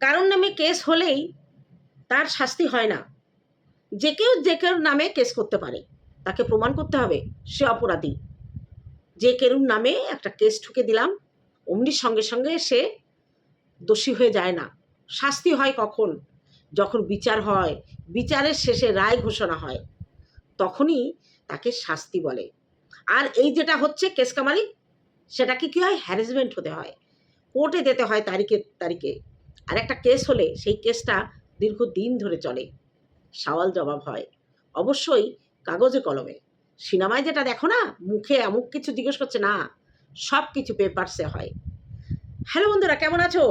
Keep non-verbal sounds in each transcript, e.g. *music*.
কারণ নামে কেস হলেই তার শাস্তি হয় না। যে কেউ যে কেউ নামে কেস করতে পারে। তাকে প্রমাণ করতে হবে, সে অপরাধী। যে কেউ নামে একটা কেস ঠুকে দিলাম, অমনির সঙ্গে সঙ্গে সে দোষী হয়ে যায় না। শাস্তি হয় কখন? যখন বিচার হয়, বিচারের শেষে রায় ঘোষণা হয়, তখনই তাকে শাস্তি বলে। আর এই যেটা হচ্ছে কেস কামারি, সেটাকে কী হয়? হ্যারাসমেন্ট হতে হয়। কোর্টে যেতে হয় তারিখে তারিখে। আর একটা কেস হলে সেই কেসটা দীর্ঘদিন ধরে চলে। সওয়াল জবাব হয়, অবশ্যই কাগজে কলমে। সিনেমায় যেটা দেখো না, মুখে অমুক কিছু জিজ্ঞেস করছে, না সব কিছু পেপারসে হয়। হ্যালো বন্ধুরা, কেমন আছো?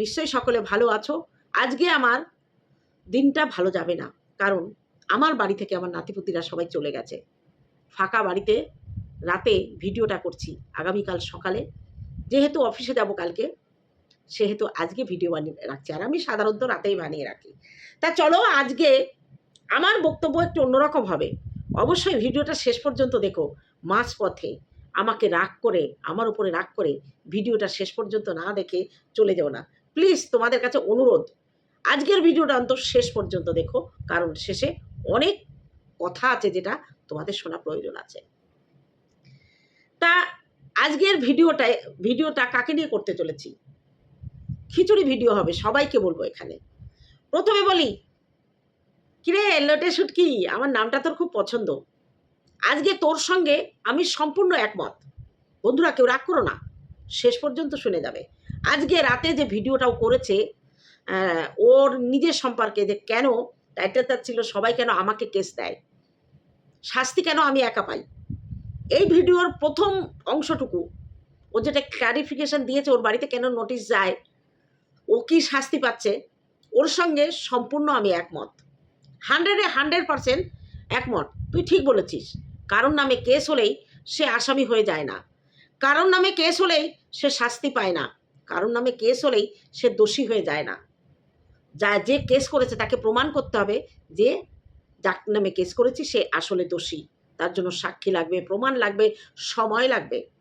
নিশ্চয়ই সকলে ভালো আছো। আজকে আমার দিনটা ভালো যাবে না, কারণ আমার বাড়ি থেকে আমার নাতিপুতিরা সবাই চলে গেছে। ফাঁকা বাড়িতে রাতে ভিডিওটা করছি আগামীকাল সকালে। যেহেতু অফিসে যাব কালকে সেহেতু আজকে ভিডিও বানিয়ে রাখছি। আর আমি সাধারণত রাতেই বানিয়ে রাখি। তা চলো আজকে আমার বক্তব্য একটু অন্যরকম হবে। অবশ্যই ভিডিওটা শেষ পর্যন্ত দেখো মাঝ পথে আমাকে রাগ করে, আমার উপরে রাগ করে ভিডিওটা শেষ পর্যন্ত না দেখে চলে যাও না। প্লিজ তোমাদের কাছে অনুরোধ, আজকের ভিডিওটা অন্তত শেষ পর্যন্ত দেখো। কারণ শেষে অনেক কথা আছে যেটা তোমাদের শোনা প্রয়োজন আছে। তা আজকের ভিডিওটায়, ভিডিওটা কাকে নিয়ে করতে চলেছি? খিচুড়ি ভিডিও হবে, সবাইকে বলব এখানে। প্রথমে বলি, কিরে লোটে শুটকি, আমার নামটা তোর খুব পছন্দ। আজকে তোর সঙ্গে আমি সম্পূর্ণ একমত। বন্ধুরা, কেউ রাগ করো না, শেষ পর্যন্ত শুনে যাবে। আজকে রাতে যে ভিডিওটাও করেছে ওর নিজের সম্পর্কে যে কেন টাইটেলটা ছিল, সবাই কেন আমাকে কেস দেয়? শাস্তি কেন আমি একা পাই? এই ভিডিওর প্রথম অংশটুকু ও যেটা ক্লারিফিকেশন দিয়েছে, ওর বাড়িতে কেন নোটিশ যায় ও কি শাস্তি পাচ্ছে? ওর সঙ্গে সম্পূর্ণ আমি একমত। হান্ড্রেডে হান্ড্রেড পারসেন্ট একমত। তুই ঠিক বলেছিস। কারণ নামে কেস হলেই সে আসামি হয়ে যায় না। কারণ নামে কেস হলেই সে শাস্তি পায় না। কারণ নামে কেস হলেই সে দোষী হয়ে যায় না। যা যে কেস করেছে তাকে প্রমাণ করতে হবে যে যার নামে কেস করেছি সে আসলে দোষী। তার জন্য সাক্ষী লাগবে, প্রমাণ লাগবে, সময় লাগবে।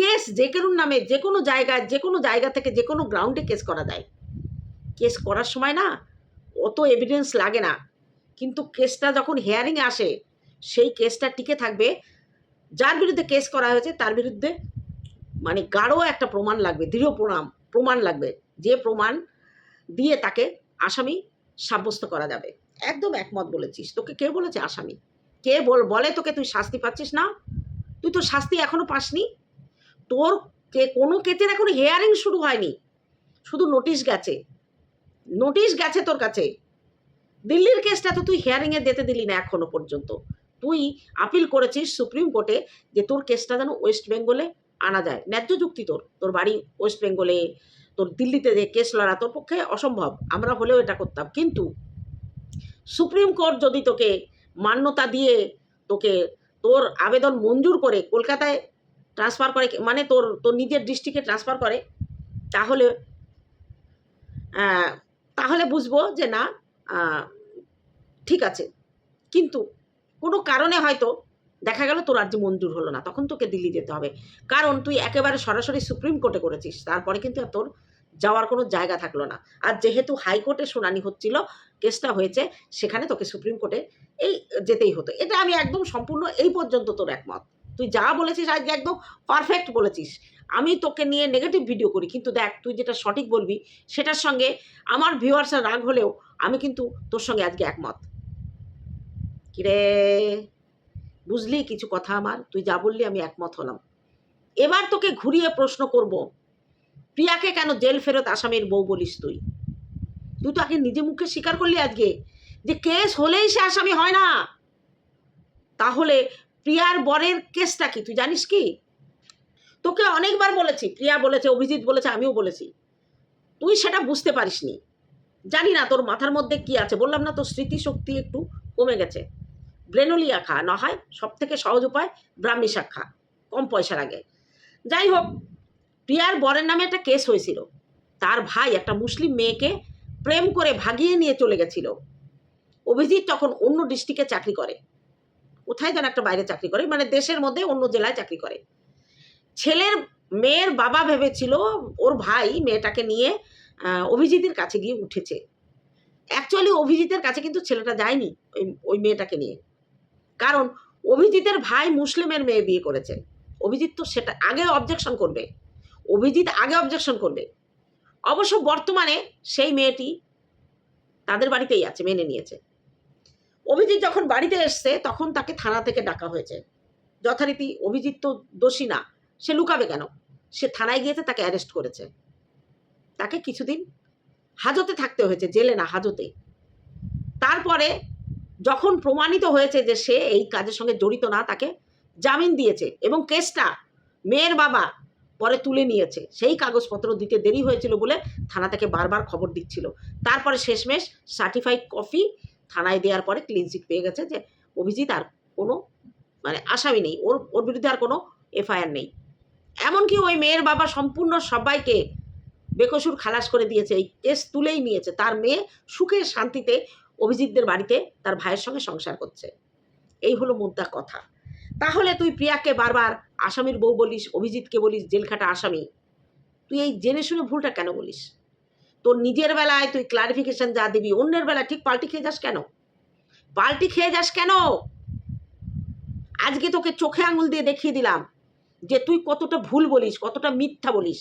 কেস যে কোনো নামে, যে কোনো জায়গায়, যে কোনো জায়গা থেকে যে কোনো গ্রাউন্ডে কেস করা যায়। কেস করার সময় না, অত এভিডেন্স লাগে না। কিন্তু কেসটা যখন হেয়ারিংয়ে আসে, সেই কেসটা টিকে থাকবে। যার বিরুদ্ধে কেস করা হয়েছে, তার বিরুদ্ধে মানে গাঢ় একটা প্রমাণ লাগবে, দৃঢ় প্রমাণ প্রমাণ লাগবে। যে প্রমাণ দিয়ে তাকে আসামি সাব্যস্ত করা যাবে। একদম একমত বলেছিস। তোকে কে বলেছে? আসামি। কে বল, বলে তোকে তুই শাস্তি পাচ্ছিস না? তুই তো শাস্তি এখনও পাসনি। তোর কে, কোনো কেসের এখন হেয়ারিং শুরু হয়নি। শুধু নোটিশ গেছে। নোটিশ গেছে তোর কাছে। দিল্লির কেসটা তো তুই হেয়ারিংয়ে যেতে দিলি না এখনও পর্যন্ত। তুই আপিল করেছিস সুপ্রিম কোর্টে যে তোর কেসটা যেন ওয়েস্ট বেঙ্গলে আনা যায়। ন্যায্য যুক্তি তোর। তোর বাড়ি ওয়েস্ট বেঙ্গলে, তোর দিল্লিতে যে কেস লড়া তোর পক্ষে অসম্ভব। আমরা হলেও এটা করতাম। কিন্তু সুপ্রিম কোর্ট যদি তোকে মান্যতা দিয়ে তোকে তোর আবেদন মঞ্জুর করে কলকাতায় ট্রান্সফার করে মানে তোর তোর নিজের ডিস্ট্রিক্টে ট্রান্সফার করে, তাহলে তাহলে বুঝব যে না ঠিক আছে। কিন্তু কোনো কারণে হয়তো দেখা গেল তোর আর্জি মঞ্জুর হলো না, তখন তোকে দিল্লি যেতে হবে। কারণ তুই একেবারে সরাসরি সুপ্রিম কোর্টে করেছিস, তারপরে কিন্তু আর তোর যাওয়ার কোনো জায়গা থাকল না। আর যেহেতু হাইকোর্টে শুনানি হচ্ছিল, কেসটা হয়েছে, সেখানে তোকে সুপ্রিম কোর্টে এই যেতেই হতো। এটা আমি একদম সম্পূর্ণ এই পর্যন্ত তোর একমত। তুই যা বলেছিস আজকে একদম পারফেক্ট বলেছিস। আমি তোকে নিয়ে নেগেটিভ ভিডিও করি, কিন্তু দেখ, তুই যেটা সঠিক বলবি, সেটার সঙ্গে আমার ভিউয়ার্সের রাগ হলেও আমি কিন্তু তোর সঙ্গে আজকে একমত। কিরে? বুঝলি কিছু কথা আমার? তুই যা বললি আমি একমত হলাম। এবার তোকে ঘুরিয়ে প্রশ্ন করব, প্রিয়াকে কেন জেল ফেরত আসামির বউ বলিস তুই? তুই তো আগে নিজে মুখে স্বীকার করলি আজকে যে কেস হলেই সে আসামি হয় না। তাহলে প্রিয়ার বরের কেসটা কি? তুই জানিস কি? তোকে অনেকবার বলেছি, প্রিয়া বলেছে, অভিজিৎ বলেছে, আমিও বলেছি। তুই সেটা বুঝতে পারিসনি। জানি না তোর মাথার মধ্যে কি আছে, বললাম না তোর স্মৃতিশক্তি একটু কমে গেছে। ব্রেনোলিয়া খা, না হয় সব থেকে সহজ উপায় ব্রাহ্মী শাক খা, কম পয়সার আগে। যাই হোক, প্রিয়ার বরের নামে একটা কেস হয়েছিল। তার ভাই একটা মুসলিম মেয়েকে প্রেম করে ভাগিয়ে নিয়ে চলে গেছিল। অভিজিৎ তখন অন্য ডিস্ট্রিক্টে চাকরি করে। কোথায় যেন একটা বাইরে চাকরি করে মানে দেশের মধ্যে অন্য জেলায় চাকরি করে। ছেলের মেয়ের বাবা ভেবেছিল, ওর ভাই মেয়েটাকে নিয়ে অভিজিতের কাছে গিয়ে উঠেছে। অ্যাকচুয়ালি অভিজিতের কাছে কিন্তু ছেলেটা যায়নি, ওই ওই মেয়েটাকে নিয়ে। কারণ, অভিজিতের ভাই মুসলিমের মেয়ে বিয়ে করেছে। অভিজিৎ তো সেটা, আগে অবজেকশন করবে। অভিজিৎ আগে অবজেকশন করবে। অবশ্য বর্তমানে সেই মেয়েটি তাদের বাড়িতেই আছে, মেনে নিয়েছে। অভিজিৎ যখন বাড়িতে এসছে, তখন তাকে থানা থেকে ডাকা হয়েছে। যথারীতি অভিজিৎ তো দোষী না, সে লুকাবে কেন? সে থানায় গিয়েছে, তাকে অ্যারেস্ট করেছে। তাকে কিছুদিন হাজতে থাকতে হয়েছে, জেলে না, হাজতে। তারপরে যখন প্রমাণিত হয়েছে যে সে এই কাজের সঙ্গে জড়িত না, তাকে জামিন দিয়েছে এবং কেসটা মেয়ের বাবা পরে তুলে নিয়েছে। সেই কাগজপত্র দিতে দেরি হয়েছিল বলে থানা থেকে বারবার খবর দিচ্ছিল। তারপরে শেষমেশ সার্টিফাইড কপি থানায় দেওয়ার পরে ক্লিন চিট পেয়ে গেছে যে অভিজিৎ আর কোনো মানে আসামি নেই। ওর ওর বিরুদ্ধে আর কোনো এফআইআর নেই। এমনকি ওই মেয়ের বাবা সম্পূর্ণ সবাইকে বেকসুর খালাস করে দিয়েছে, এই কেস তুলেই নিয়েছে। তার মেয়ে সুখে শান্তিতে অভিজিৎদের বাড়িতে তার ভাইয়ের সঙ্গে সংসার করছে। এই হলো মুদ্রা কথা। তাহলে তুই প্রিয়াকে বারবার আসামির বউ বলিস, অভিজিৎকে বলিস, জেলখাটা আসামি, তুই এই জেনে শুনে ভুলটা কেন বলিস? তোর নিজের বেলায় তুই ক্লারিফিকেশন যা দিবি, অন্যের বেলায় ঠিক পাল্টি খেয়ে যাস কেন? পাল্টি খেয়ে যাস কেন? আজকে তোকে চোখে আঙুল দিয়ে দেখিয়ে দিলাম যে তুই কতটা ভুল বলিস, কতটা মিথ্যা বলিস।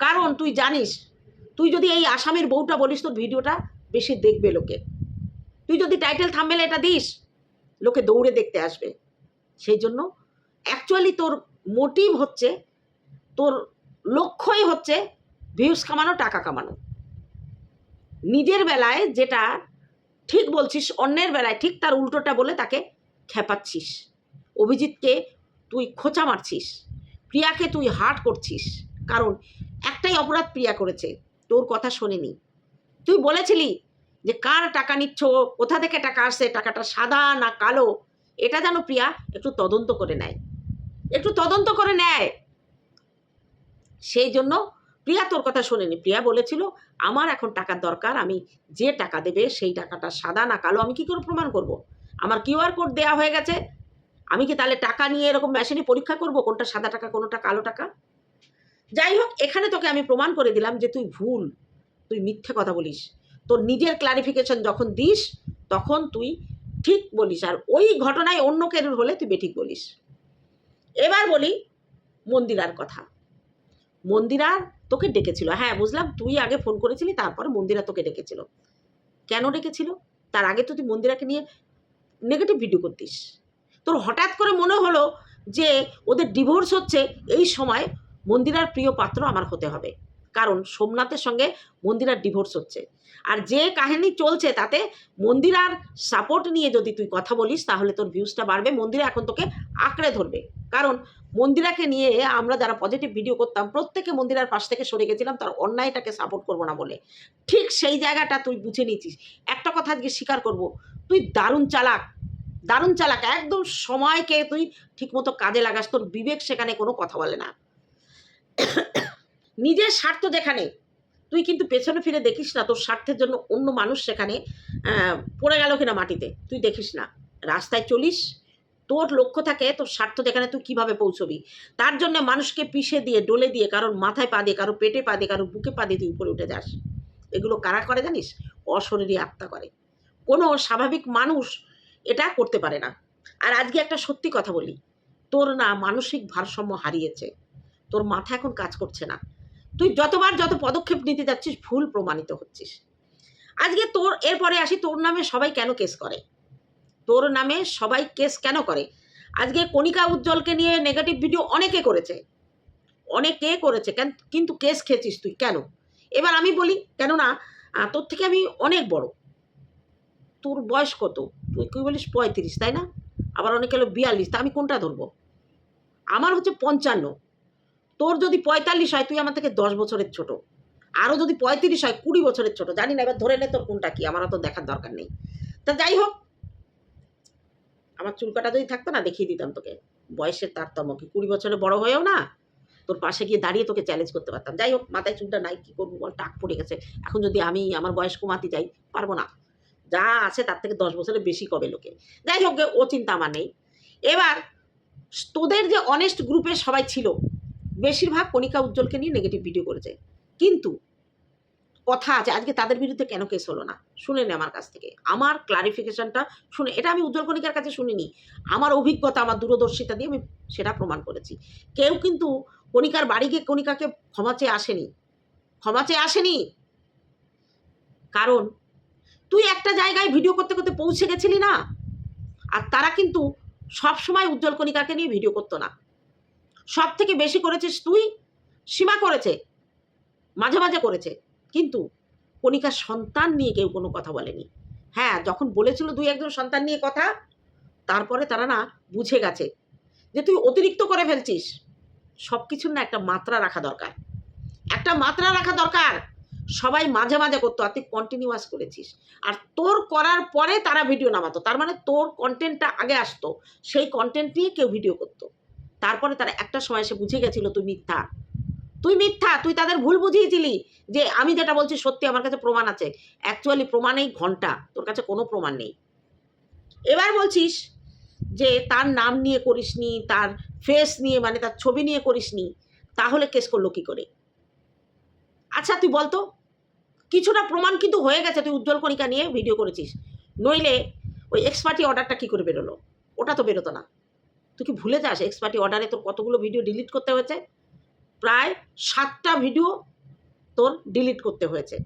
কারণ তুই জানিস, তুই যদি এই আসামের বউটা বলিস তোর ভিডিওটা বেশি দেখবে লোকে। তুই যদি টাইটেল থামবেলে এটা দিস, লোকে দৌড়ে দেখতে আসবে। সেই জন্য অ্যাকচুয়ালি তোর মোটিভ হচ্ছে, তোর লক্ষ্যই হচ্ছে ভিউস কামানো, টাকা কামানো। নিজের বেলায় যেটা ঠিক বলছিস, অন্যের বেলায় ঠিক তার উল্টোটা বলে তাকে খেপাচ্ছিস অভিজিৎকে তুই খোঁচা মারছিস, প্রিয়াকে তুই হার্ট করছিস, কারণ একটাই অপরাধ প্রিয়া করেছে, তোর কথা শোনেনি। তুই বলেছিলি যে কার টাকা নিচ্ছ, কোথা থেকে টাকা আসছে, টাকাটা সাদা না কালো, এটা যেন প্রিয়া একটু তদন্ত করে নেয়। একটু তদন্ত করে নেয়। সেই জন্য প্রিয়া তোর কথা শোনেনি। প্রিয়া বলেছিল, আমার এখন টাকার দরকার, আমি যে টাকা দেবে সেই টাকাটা সাদা না কালো, আমি কি করে প্রমাণ করব। আমার কিউআর কোড দেওয়া হয়ে গেছে। আমি কি তাহলে টাকা নিয়ে এরকম মেশিনে পরীক্ষা করব, কোনটা সাদা টাকা, কোনটা কালো টাকা? যাই হোক, এখানে তোকে আমি প্রমাণ করে দিলাম যে তুই ভুল। তুই মিথ্যে কথা বলিস। তোর নিজের ক্লারিফিকেশন যখন দিস, তখন তুই ঠিক বলিস, আর ওই ঘটনায় অন্য কেরুর হলে তুই বেঠিক বলিস। এবার বলি মন্দিরার কথা। মন্দিরা তোকে ডেকেছিল। হ্যাঁ বুঝলাম, তুই আগে ফোন করেছিলি, তারপরে মন্দিরা তোকে ডেকেছিল। কেন ডেকেছিল? তার আগে তো তুই মন্দিরাকে নিয়ে নেগেটিভ ভিডিও করতিস। তোর হঠাৎ করে মনে হলো যে ওদের ডিভোর্স হচ্ছে, এই সময় মন্দিরার প্রিয় পাত্র আমার হতে হবে। কারণ সোমনাথের সঙ্গে মন্দিরার ডিভোর্স হচ্ছে। আর যে কাহিনী চলছে তাতে মন্দিরার সাপোর্ট নিয়ে যদি তুই কথা বলিস, তাহলে তোর ভিউজটা বাড়বে। মন্দিরা এখন তোকে আঁকড়ে ধরবে। কারণ মন্দিরাকে নিয়ে আমরা যারা পজিটিভ ভিডিও করতাম, প্রত্যেকে মন্দিরার পাশ থেকে সরে গেছিলাম, তার অন্যায়টাকে সাপোর্ট করব না বলে। ঠিক সেই জায়গাটা তুই বুঝে নিয়েছিস। একটা কথা আজকে স্বীকার করব, তুই দারুণ চালাক দারুণ চালাক। একদম সময়কে তুই ঠিকমতো কাজে লাগাস, তোর বিবেক সেখানে কোনো কথা বলে না। *coughs* নিজের স্বার্থ যেখানে, তুই কিন্তু পেছনে ফিরে দেখিস না, তোর স্বার্থের জন্য অন্য মানুষ সেখানে পড়ে গেল কিনা মাটিতে, তুই দেখিস না। রাস্তায় চলিস তোর লক্ষ্য থাকে, তোর স্বার্থ যেখানে তুই কীভাবে পৌঁছবি। তার জন্য মানুষকে পিষে দিয়ে, ডলে দিয়ে, কারোর মাথায় পা দিয়ে কারও পেটে পা দিয়ে কারও বুকে পা দিয়ে তুই উপরে উঠে যাস। এগুলো কারা করে জানিস? অশরীরী আত্মা করে। কোনো স্বাভাবিক মানুষ এটা করতে পারে না। আর আজকে একটা সত্যি কথা বলি, তোর না মানসিক ভারসাম্য হারিয়েছে। তোর মাথা এখন কাজ করছে না। তুই যতবার যত পদক্ষেপ নিতে যাচ্ছিস, ভুল প্রমাণিত হচ্ছিস। আজকে তোর, এরপরে আসি, তোর নামে সবাই কেন কেস করে? তোর নামে সবাই কেস কেন করে? আজকে কণিকা উজ্জ্বলকে নিয়ে নেগেটিভ ভিডিও অনেকে করেছে। অনেকে করেছে। কেন, কিন্তু কেস খেয়েছিস তুই? কেন? এবার আমি বলি, কেননা তোর থেকে আমি অনেক বড়। তোর বয়স কত? তুই কি বলিস পঁয়ত্রিশ, তাই না? আবার অনেকে হলো বিয়াল্লিশ, তা আমি কোনটা ধরবো? আমার হচ্ছে পঞ্চান্ন। তোর যদি পঁয়তাল্লিশ হয়, তুই আমার থেকে দশ বছরের ছোট। আরও যদি পঁয়ত্রিশ হয়, কুড়ি বছরের ছোট। জানি না, এবার ধরে নে তোর কোনটা কি? আমার তো দেখার দরকার নেই। তা যাই হোক আমার চুল কাটা যদি থাকতো না, দেখিয়ে দিতাম তোকে। বয়সের তারতম্য কি? কুড়ি বছরে বড় হয়েও না? তোর পাশে গিয়ে দাঁড়িয়ে তোকে চ্যালেঞ্জ করতে পারতাম। যাই হোক, মাথায় চুলটা নাই, কী করব বল? টাক পড়ে গেছে। এখন যদি আমি আমার বয়স কমাতে যাই, পারব না। যা আছে তার থেকে দশ বছরের বেশি কবে লোকে? যাই হোক ও চিন্তা আমার নেই। এবার, তোদের যে অনেস্ট গ্রুপে সবাই ছিল, বেশিরভাগ কণিকা উজ্জ্বলকে নিয়ে নেগেটিভ ভিডিও করেছে। কিন্তু কথা আছে। আজকে তাদের বিরুদ্ধে কেন কেস হলো না? শুনে নে আমার কাছ থেকে। আমার ক্লারিফিকেশনটা শুনে, এটা আমি উজ্জ্বল কণিকার কাছে শুনিনি। আমার অভিজ্ঞতা, আমার দূরদর্শিতা দিয়ে আমি সেটা প্রমাণ করেছি। কেউ কিন্তু কণিকার বাড়ি গিয়ে কণিকাকে ক্ষমা চেয়ে আসেনি। ক্ষমা চেয়ে আসেনি। কারণ তুই একটা জায়গায় ভিডিও করতে করতে পৌঁছে গেছিলি না। আর তারা কিন্তু সব সময় উজ্জ্বল কণিকাকে নিয়ে ভিডিও করতো না। সব থেকে বেশি করেছিস তুই? সীমা করেছে। মাঝে মাঝে করেছে। কিন্তু কণিকার সন্তান নিয়ে কেউ কোনো কথা বলেনি। হ্যাঁ যখন বলেছিল দুই একজন সন্তান নিয়ে কথা, তারপরে তারা না বুঝে গেছে যে তুই অতিরিক্ত করে ফেলছিস। সব কিছুর না একটা মাত্রা রাখা দরকার। একটা মাত্রা রাখা দরকার। সবাই মাঝে মাঝে করতো, আর তুই কন্টিনিউয়াস করেছিস। আর তোর করার পরে তারা ভিডিও নামাতো। তার মানে তোর কন্টেন্টটা আগে আসতো। সেই কন্টেন্ট নিয়ে কেউ ভিডিও করতো। তারপরে তারা একটা সময় এসে বুঝে গেছিল তুই মিথ্যা। তুই মিথ্যা, তুই তাদের ভুল বুঝিয়েছিলি যে আমি যেটা বলছি সত্যি আমার কাছে প্রমাণ আছে। অ্যাকচুয়ালি প্রমাণেই ঘণ্টা, তোর কাছে কোনো প্রমাণ নেই। এবার বলছিস যে তার নাম নিয়ে করিসনি, তার ফেস নিয়ে মানে তার ছবি নিয়ে করিসনি, তাহলে কেস করল কি করে? আচ্ছা তুই বলতো, কিছুটা প্রমাণ কিন্তু হয়ে গেছে তুই উজ্জ্বল কণিকা নিয়ে ভিডিও করেছিস। নইলে ওই এক্সপার্টি অর্ডারটা কি করে বেরোলো? ওটা তো বেরোতো না। তুই কি ভুলে যাস? এক্সপার্টি অর্ডারে তোর কতগুলো ভিডিও ডিলিট করতে হয়েছে? প্রায় সাতটা ভিডিও তোর ডিলিট করতে হয়েছে।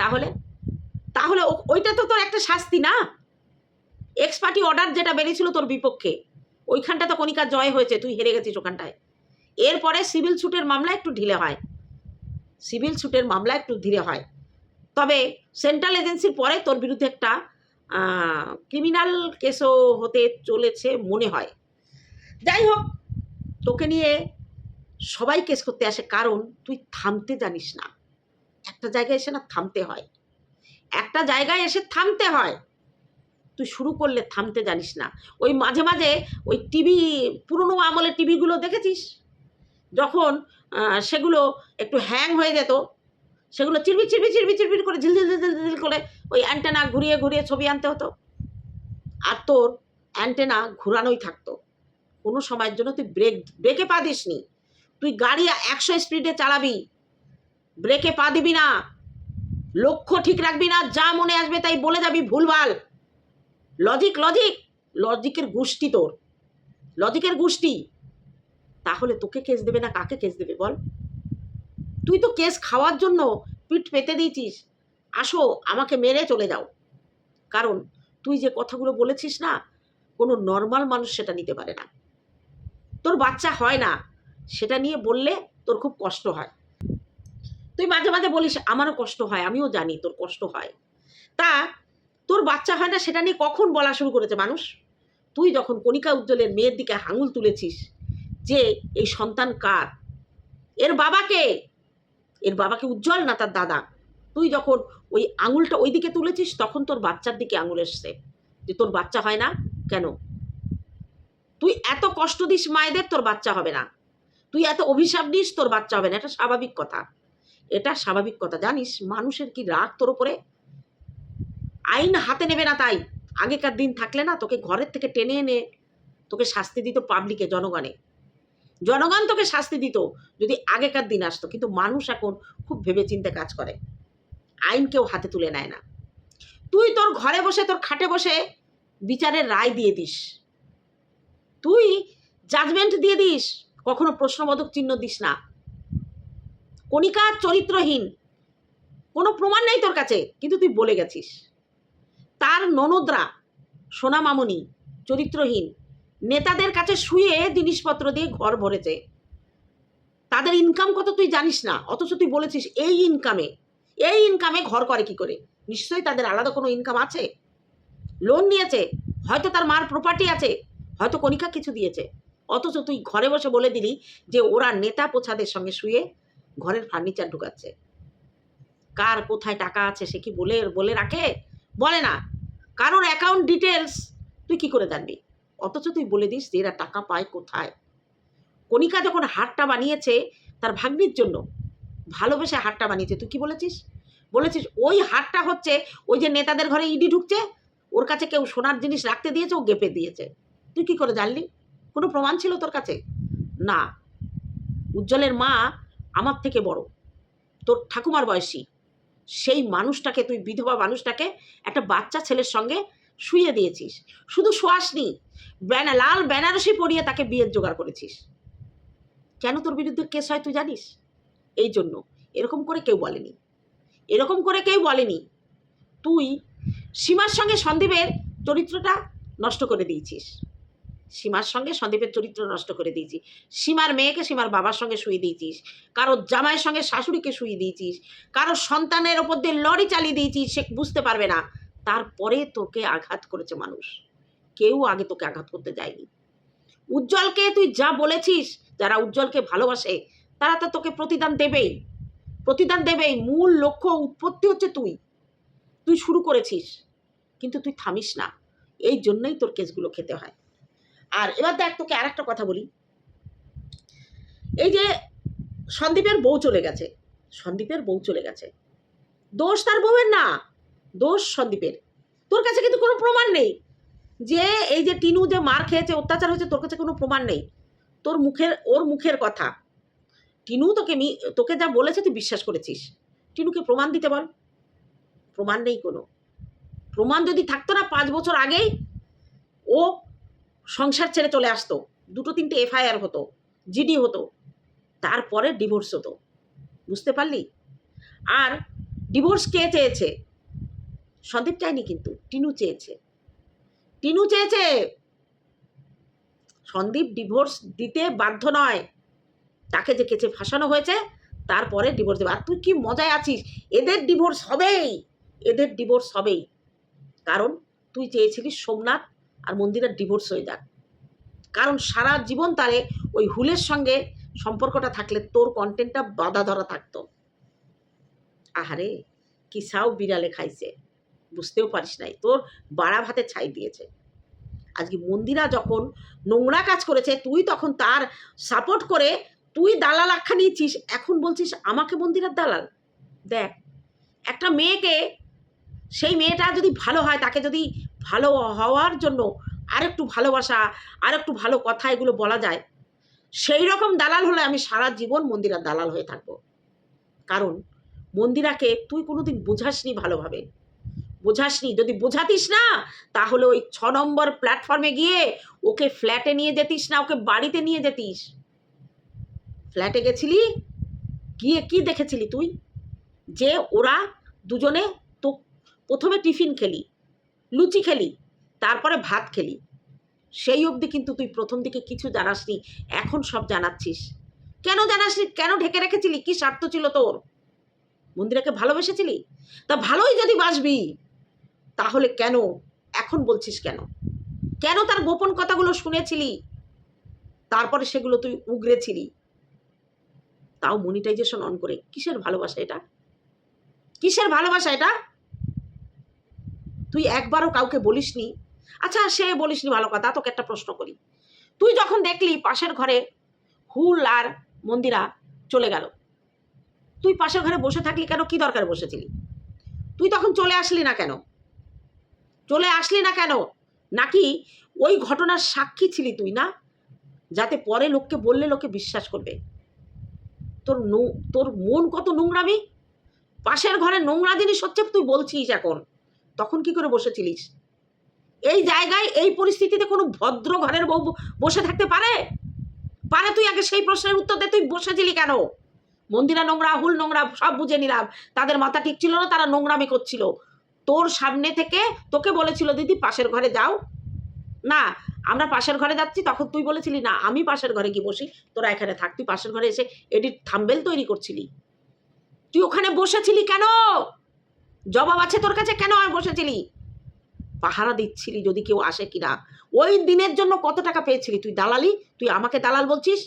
তাহলে? তাহলে ওইটা তো তোর একটা শাস্তি না? এক্সপার্টি অর্ডার যেটা বেরিয়েছিল তোর বিপক্ষে, ওইখানটা তো কণিকার জয় হয়েছে, তুই হেরে গেছিস ওখানটায়। এরপরে সিভিল স্যুটের মামলা একটু ঢিলে হয়। সিভিল স্যুটের মামলা একটু ধীরে হয়। তবে সেন্ট্রাল এজেন্সির পরে তোর বিরুদ্ধে একটা ক্রিমিনাল কেসও হতে চলেছে মনে হয়। যাই হোক, তোকে নিয়ে সবাই কেস করতে আসে, কারণ তুই থামতে জানিস না। একটা জায়গায় এসে না থামতে হয়। একটা জায়গায় এসে থামতে হয়। তুই শুরু করলে থামতে জানিস না। ওই মাঝে মাঝে ওই টিভি পুরনো আমলের টিভিগুলো দেখেছিস? যখন সেগুলো একটু হ্যাং হয়ে যেত, সেগুলো চিরবি চিরবি চিরবি চিরবির করে ঝিলঝিল ঝিলঝিল করে ওই অ্যান্টেনা ঘুরিয়ে ঘুরিয়ে ছবি আনতে হতো। আর তোর অ্যান্টেনা ঘুরানোই থাকতো। কোনো সময়ের জন্য তুই ব্রেক ব্রেকে পা দিসনি। তুই গাড়ি একশো স্পিডে চালাবি। ব্রেকে পা দিবি না। লক্ষ্য ঠিক রাখবি না। যা মনে আসবে তাই বলে যাবি ভুলভাল। লজিক লজিক লজিকের গোষ্ঠী তোর। লজিকের গোষ্ঠী। তাহলে তোকে কেস দেবে না, কাকে কেস দেবে বল? তুই তো কেস খাওয়ার জন্য পিঠ পেতে দিয়েছিস। আসো, আমাকে মেরে চলে যাও। কারণ তুই যে কথাগুলো বলেছিস না, কোনো নর্মাল মানুষ সেটা নিতে পারে না। তোর বাচ্চা হয় না। সেটা নিয়ে বললে তোর খুব কষ্ট হয়। তুই মাঝে মাঝে বলিস, আমারও কষ্ট হয়, আমিও জানি তোর কষ্ট হয়। তা তোর বাচ্চা হয় না, সেটা নিয়ে কখন বলা শুরু করেছে মানুষ? তুই যখন কণিকা উজ্জ্বলের মেয়ের দিকে হাঙুল তুলেছিস যে এই সন্তান কার? এর বাবাকে এর বাবাকে উজ্জ্বল না তার দাদা? তুই যখন ওই আঙুলটা ওই দিকে তুলেছিস, তখন তোর বাচ্চার দিকে আঙুল এসছে যে তোর বাচ্চা হয় না? কেন? তুই এত কষ্ট দিস মায়েদের, তোর বাচ্চা হবে না। তুই এত অভিশাপ দিস, তোর বাচ্চা হবে না। এটা স্বাভাবিক কথা। এটা স্বাভাবিক কথা। জানিস, মানুষের কি রাগ তোর ওপরে? আইন হাতে নেবে না তাই। আগেকার দিন থাকলে না, তোকে ঘরের থেকে টেনে এনে তোকে শাস্তি দিত পাবলিকে জনগণে। জনগণ তোকে শাস্তি দিত, যদি আগেকার দিন আসতো। কিন্তু মানুষ এখন খুব ভেবে ভেবেচিন্তে কাজ করে। আইন কেউ হাতে তুলে নেয় না। তুই তোর ঘরে বসে, তোর খাটে বসে বিচারের রায় দিয়ে দিস। তুই জাজমেন্ট দিয়ে দিস। কখনো প্রশ্নবোধক চিহ্ন দিস না। কণিকা চরিত্রহীন। কোনো প্রমাণ নেই তোর কাছে, কিন্তু তুই বলে গেছিস। তার ননদরা, সোনা মামনি, চরিত্রহীন। নেতাদের কাছে শুয়ে জিনিসপত্র দিয়ে ঘর ভরেছে। তাদের ইনকাম কত তুই জানিস না, অথচ তুই বলেছিস এই ইনকামে এই ইনকামে ঘর করে কি করে? নিশ্চয়ই তাদের আলাদা কোনো ইনকাম আছে? লোন নিয়েছে, হয়তো তার মার প্রপার্টি আছে, হয়তো কণিকা কিছু দিয়েছে। অথচ তুই ঘরে বসে বলে দিলি যে ওরা নেতা পোছাদের সঙ্গে শুয়ে ঘরের ফার্নিচার ঢুকাচ্ছে। কার কোথায় টাকা আছে সে কি বলে বলে রাখে? বলে না। কারোর অ্যাকাউন্ট ডিটেলস তুই কি করে জানবি অথচ তুই বলে দিস যে এরা টাকা পায় কোথায়? কণিকা যখন হাটটা বানিয়েছে তার ভাগ্নির জন্য, ভালোবেসে হাটটা বানিয়েছে, তুই কি বলেছিস? বলেছিস, ওই হাটটা হচ্ছে, ওই যে নেতাদের ঘরে ইডি ঢুকছে, ওর কাছে কেউ সোনার জিনিস রাখতে দিয়েছে, ও গেপে দিয়েছে। তুই কি করে জানলি? কোনো প্রমাণ ছিল তোর কাছে? না। উজ্জ্বলের মা আমার থেকে বড়। তোর ঠাকুমার বয়সী। সেই মানুষটাকে, তুই বিধবা মানুষটাকে একটা বাচ্চা ছেলের সঙ্গে শুয়ে দিয়েছিস। শুধু শোয়াসনি, ব্যানা, লাল বেনারসি পরিয়ে তাকে বিয়ের জোগাড় করেছিস। কেন তোর বিরুদ্ধে কেস হয় তুই জানিস? এই জন্য। এরকম করে কেউ বলেনি। এরকম করে কেউ বলেনি। তুই সীমার সঙ্গে সন্দীপের চরিত্রটা নষ্ট করে দিয়েছিস। সীমার সঙ্গে সন্দীপের চরিত্র নষ্ট করে দিয়েছিস সীমার মেয়েকে সীমার বাবার সঙ্গে শুয়ে দিয়েছিস। কারোর জামাইয়ের সঙ্গে শাশুড়িকে শুয়ে দিয়েছিস। কারোর সন্তানের ওপর দিয়ে লরি চালিয়ে দিয়েছিস, সে বুঝতে পারবে না। তারপরে তোকে আঘাত করেছে মানুষ। কেউ আগে তোকে আঘাত করতে যায়নি। উজ্জ্বলকে তুই যা বলেছিস, যারা উজ্জ্বলকে ভালোবাসে, তারা তো তোকে প্রতিদান দেবেই। প্রতিদান দেবেই। মূল লক্ষ্য উৎপত্তি হচ্ছে তুই। তুই শুরু করেছিস, কিন্তু তুই থামিস না। এই জন্যই তোর কেসগুলো খেতে হয়। আর এবার দেখ তোকে আর একটা কথা বলি। এই যে সন্দীপের বউ চলে গেছে, সন্দীপের বউ চলে গেছে। দোষ তার বউয়ের না, দোষ সন্দীপের। তোর কাছে কিন্তু কোনো প্রমাণ নেই যে এই যে টিনু যে মার খেয়েছে, অত্যাচার হয়েছে, তোর কাছে কোনো প্রমাণ নেই। তোর মুখের, ওর মুখের কথা। টিনু তোকে মি, তোকে যা বলেছে তুই বিশ্বাস করেছিস। টিনুকে প্রমাণ দিতে বল। প্রমাণ নেই কোনো। প্রমাণ যদি থাকতো না পাঁচ বছর আগেই, ও সংসার ছেড়ে চলে আসতো। দুটো তিনটে এফআইআর হতো, জিডি হতো, তারপরে ডিভোর্স হতো। বুঝতে পারলি? আর ডিভোর্স কে চেয়েছে? সন্দীপ চায়নি কিন্তু, টিনু চেয়েছে। টিনু চেয়েছে, সন্দীপ ডিভোর্স দিতে বাধ্য নয়। তাকে যে কেচে ফাঁসানো হয়েছে, তারপরে ডিভোর্স দেবে। আর তুই কি মজায় আছিস? এদের ডিভোর্স হবেই। এদের ডিভোর্স হবেই। কারণ তুই চেয়েছিলিস সোমনাথ আর মন্দিরের ডিভোর্স হয়ে যাক। কারণ সারা জীবন তারে ওই হুলের সঙ্গে সম্পর্কটা থাকলে তোর কন্টেন্টটা বাধা ধরা থাকতো। আহারে, কি সাও বিড়ালে খাইছে, বুঝতেও পারিস নাই। তোর বাড়া ভাতে ছাই দিয়েছে। আজকে মন্দিরা যখন নোংরা কাজ করেছে, তুই তখন তার সাপোর্ট করে তুই দালাল আখ্যা নিয়েছিস, এখন বলছিস আমাকে মন্দিরের দালাল? দেখ, একটা মেয়েকে সেই মেয়েটা যদি ভালো হয়, তাকে যদি ভালো হওয়ার জন্য আরেকটু ভালোবাসা, আরেকটু ভালো কথা এগুলো বলা যায়, সেই রকম দালাল হলে আমি সারা জীবন মন্দিরার দালাল হয়ে থাকব। কারণ মন্দিরাকে তুই কোনোদিন বোঝাসনি ভালোভাবে। বোঝাসনি। যদি বোঝাতিস না, তাহলে ওই ছ নম্বর প্ল্যাটফর্মে গিয়ে ওকে ফ্ল্যাটে নিয়ে যেতিস না, ওকে বাড়িতে নিয়ে যেতিস। ফ্ল্যাটে গেছিলি? গিয়ে কি দেখেছিলি তুই? যে ওরা দুজনে প্রথমে টিফিন খেলি, লুচি খেলি, তারপরে ভাত খেলি। সেই অবধি কিন্তু তুই প্রথম দিকে কিছু জানাসনি, এখন সব জানাচ্ছিস। কেন জানাসনি? কেন ঢেকে রেখেছিলি? কি স্বার্থ ছিল তোর? মন্দিরাকে ভালোবেসেছিলি? তা ভালোই যদি বাসবি, তাহলে কেন, এখন বলছিস কেন? কেন তার গোপন কথাগুলো শুনেছিলি? তারপরে সেগুলো তুই উগরেছিলি তাও মনিটাইজেশন অন করে। কিসের ভালোবাসা এটা? কিসের ভালোবাসা এটা? তুই একবারও কাউকে বলিসনি? আচ্ছা সে বলিসনি ভালো কথা, তোকে একটা প্রশ্ন করি। তুই যখন দেখলি পাশের ঘরে হুল আর মন্দিরা চলে গেল, তুই পাশের ঘরে বসে থাকলি কেন? কি দরকার বসেছিলি? তুই তখন চলে আসলি না কেন? চলে আসলি না কেন? নাকি ওই ঘটনার সাক্ষী ছিলি তুই না? যাতে পরে লোককে বললে লোকে বিশ্বাস করবে। তোর তোর মন কত নোংরামি? পাশের ঘরে নোংরা জিনিস হচ্ছে তুই বলছিস এখন। তখন কি করে বসেছিলিস এই জায়গায়, এই পরিস্থিতিতে কোনো ভদ্র ঘরের বউ বসে থাকতে পারে? পারে তুই আগে সেই প্রশ্নের উত্তর দে, তুই বসেছিলি কেন? মন্দিরা নোংরা, হুল নোংরা, সব বুঝে নিলাম। তাদের মাথা ঠিক ছিল না, তারা নোংরামি করছিল। তোর সামনে থেকে তোকে বলেছিল, দিদি, পাশের ঘরে যাও। না, আমরা পাশের ঘরে যাচ্ছি, তখন তুই বলেছিলি, না, আমি পাশের ঘরে গিয়ে বসি, তোরা এখানে থাক। তুই পাশের ঘরে এসে এডিট থাম্বেল তৈরি করছিলি। তুই ওখানে বসেছিলি কেন? জবাব আছে তোর কাছে? কেন আর বসেছিলি? পাহারা দিচ্ছিলি যদি কেউ আসে কিনা। ওই দিনের জন্য কত টাকা পেয়েছিলি? তুই দালালি? তুই আমাকে দালাল বলছিস?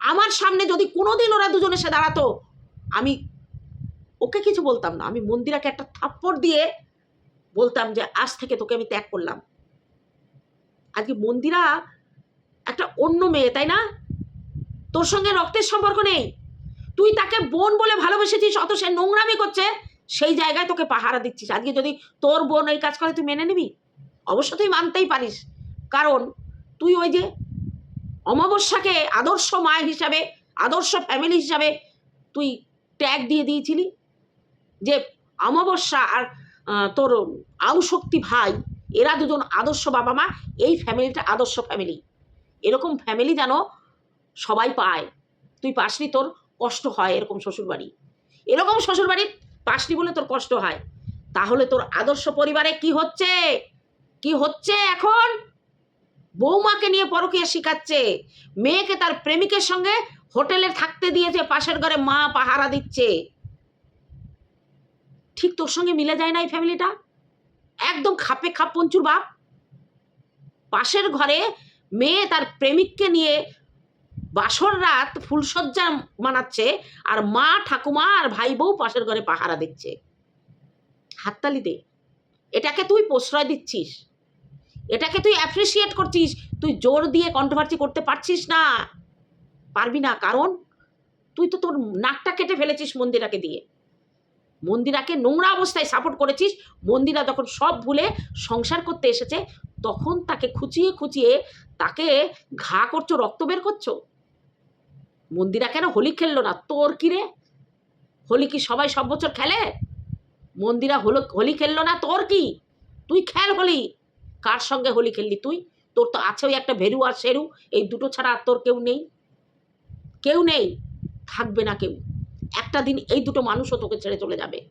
আমার সামনে যদি কোনোদিন ওরা দুজন এসে দাঁড়াতো, আমি ওকে কিছু বলতাম না। আমি মন্দিরাকে একটা থাপ্পড় দিয়ে বলতাম যে, আজ থেকে তোকে আমি ত্যাগ করলাম। আজকে মন্দিরা একটা অন্য মেয়ে, তাই না? তোর সঙ্গে রক্তের সম্পর্ক নেই। তুই তাকে বোন বলে ভালোবেসেছিস, অত সে নোংরামি করছে। সেই জায়গায় তোকে পাহারা দিচ্ছিস আজকে যদি তোর বোন এই কাজ করে, তুই মেনে নিবি? অবশ্য তুই মানতেই পারিস। কারণ তুই ওই যে অমাবস্যাকে আদর্শ মা হিসাবে, আদর্শ ফ্যামিলি হিসাবে তুই ট্যাগ দিয়ে দিয়েছিলি যে অমাবস্যা আর তোর আউশক্তি ভাই, এরা দুজন আদর্শ বাবা মা, এই ফ্যামিলিটা আদর্শ ফ্যামিলি এরকম ফ্যামিলি যেন সবাই পায়। তুই পাসনি তোর কষ্ট হয় এরকম শ্বশুরবাড়ি। এরকম শ্বশুরবাড়ি পাসনি বলে তোর কষ্ট হয়। তাহলে তোর আদর্শ পরিবারে কি হচ্ছে? কি হচ্ছে এখন? বৌমাকে নিয়ে পরকীয়া শিখাচ্ছে। মেয়েকে তার প্রেমিকের সঙ্গে হোটেলে থাকতে দিয়েছে পাশের ঘরে মা পাহারা দিচ্ছে। ঠিক তোর সঙ্গে মিলে যায় না এই ফ্যামিলিটা? একদম খাপে খাপ পঞ্চুর বাপ। পাশের ঘরে মেয়ে তার প্রেমিককে নিয়ে বাসর রাত ফুলসজ্জা মানাচ্ছে আর মা ঠাকুমা আর ভাই বউ পাশের ঘরে পাহারা দিচ্ছে। হাততালি দে। এটাকে তুই প্রশ্রয় দিচ্ছিস। এটাকে তুই অ্যাপ্রিসিয়েট করছিস। তুই জোর দিয়ে কন্ট্রোভার্সি করতে পারছিস না। পারবি না। কারণ তুই তো তোর নাকটা কেটে ফেলেছিস মন্দিরাকে দিয়ে। মন্দিরাকে নোংরা অবস্থায় সাপোর্ট করেছিস। মন্দিরা যখন সব ভুলে সংসার করতে এসেছে, তখন তাকে খুঁচিয়ে খুঁচিয়ে তাকে ঘা করছ, রক্ত বের করছ। মন্দিরা কেন হোলি খেললো না? তোর কি রে? হোলি কি সবাই সব বছর খেলে? মন্দিরা হলো, হোলি খেললো না, তোর কি? তুই খেল হোলি। কার সঙ্গে হোলি খেললি তুই? তোর তো আছে ওই একটা ভেরু আর শেরু এই দুটো ছাড়া আর তোর কেউ নেই। কেউ নেই, থাকবে না কেউ। একটা দিন এই দুটো মানুষও তোকে ছেড়ে চলে যাবে।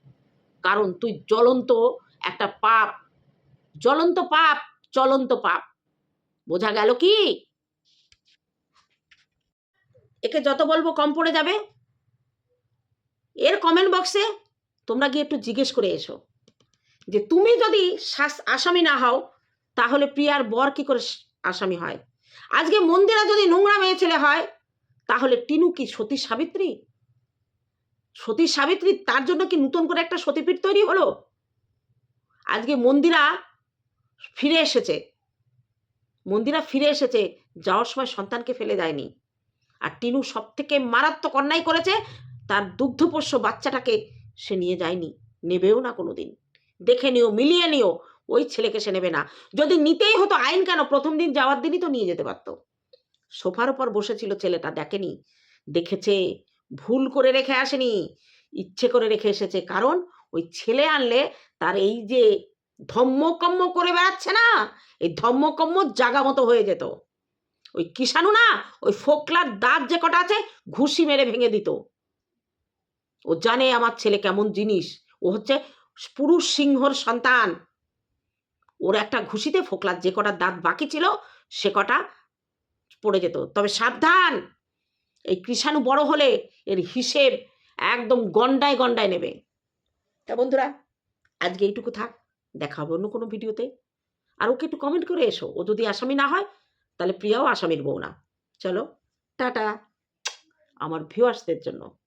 কারণ তুই জ্বলন্ত একটা পাপ। জ্বলন্ত পাপ চলন্ত পাপ। বোঝা গেল কি? একে যত বলব কম পড়ে যাবে। এর কমেন্ট বক্সে তোমরা গিয়ে একটু জিজ্ঞেস করে এসো। যে তুমি যদি শাস- আসামি না হও, তাহলে প্রিয়ার বর কি করে আসামি হয়? আজকে মন্দিরা যদি নোংরা মেয়ে ছেলে হয়, তাহলে টিনু কি সতী সাবিত্রী? সতী সাবিত্রী তার জন্য কি নতুন করে একটা সতীপীঠ তৈরি হলো? আজকে মন্দিরা ফিরে এসেছে। মন্দিরা ফিরে এসেছে, যাওয়ার সময় সন্তানকে ফেলে দেয়নি। আর টিনু সব থেকে মারাত্মক অন্যায় করেছে, তার দুগ্ধপোষ্য বাচ্চাটাকে সে নিয়ে যায়নি, নেবেও না কোনো দিন দেখে নিও, মিলিয়ে নিও, ওই ছেলেকে সে নেবে না। যদি নিতেই হতো আইন কেন, প্রথম দিন যাওয়ার দিনই তো নিয়ে যেতে পারতো। সোফার ওপর বসেছিল ছেলেটা, দেখেনি। দেখেছে, ভুল করে রেখে আসেনি, ইচ্ছে করে রেখে এসেছে, কারণ ওই ছেলে আনলে তার এই যে ধম্মকম্ম করে বেড়াচ্ছে না, এই ধম্মকম্ম জাগা মতো হয়ে যেত। ওই কিষাণু না, ওই ফোকলার দাঁত যে কটা আছে, ঘুষি মেরে ভেঙে দিত। ও জানে আমার ছেলে কেমন জিনিস। ও হচ্ছে পুরুষ সিংহর সন্তান। ওর একটা ঘুষিতে ফোকলার যে কটা দাঁত বাকি ছিল, সে কটা পড়ে যেত। তবে সাবধান! এই কৃষাণু বড় হলে এর হিসেব একদম গন্ডায় গন্ডায় নেবে। তা বন্ধুরা, আজকে এইটুকু থাক। দেখা হবে অন্য কোনো ভিডিওতে। আর ওকে একটু কমেন্ট করে এসো। ও যদি আসামি না হয় তাহলে প্রিয়াও আসামির বউ না। চলো টাটা। আমার ভিউয়ার্সদের জন্য।